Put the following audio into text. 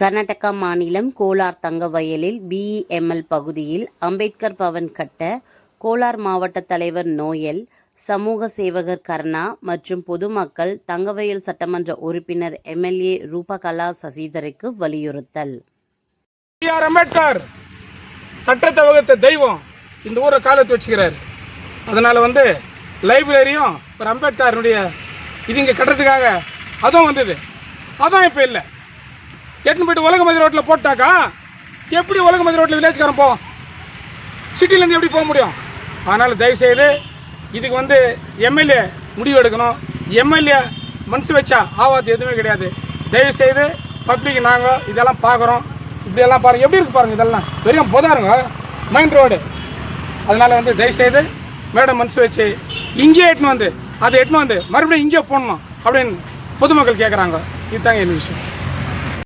கர்நாடகா மாநிலம் கோலார் தங்கவயலில் பிஇஎம்எல் பகுதியில் அம்பேத்கர் பவன் கட்ட கோலார் மாவட்ட தலைவர் நோயல் சமூக சேவகர் கர்ணா மற்றும் பொதுமக்கள் தங்கவயல் சட்டமன்ற உறுப்பினர் எம்எல்ஏ ரூபகலா சசிதருக்கு வலியுறுத்தல். ஆர் அம்பேத்கர் சட்டத்தை வகுத்த தெய்வம் இந்த ஊரை காலத்து வச்சுக்கிறாரு. அதனால் வந்து லைப்ரரியும் ஒரு அம்பேத்கருடைய இது இங்கே கட்டுறதுக்காக அதுவும் வந்தது. அதான் இப்போ இல்லை. எட்டுன்னு போயிட்டு உலகமதி ரோட்டில் போட்டாக்கா? எப்படி உலகமதி ரோட்டில் வில்லேஜ்காரன் போவோம் சிட்டிலேருந்து எப்படி போக முடியும்? அதனால் தயவுசெய்து இதுக்கு வந்து எம்எல்ஏ முடிவு எடுக்கணும். எம்எல்ஏ மனசு வச்சா ஆவாது எதுவுமே கிடையாது. தயவுசெய்து பப்ளிக் நாங்கள் இதெல்லாம் பார்க்குறோம் இப்படியெல்லாம் பாருங்கள் எப்படி இருக்கு பாருங்கள் இதெல்லாம்? வெறும் புதாருங்க மெயின் ரோடு அதனால் வந்து தயவுசெய்து மேடம் மனசு வச்சு இங்கேயே எட்டுன்னு வந்து அதை எட்டுன்னு வந்து மறுபடியும் இங்கே போடணும் அப்படின்னு பொதுமக்கள் கேட்குறாங்க இதுதாங்க என்ன விஷயம்.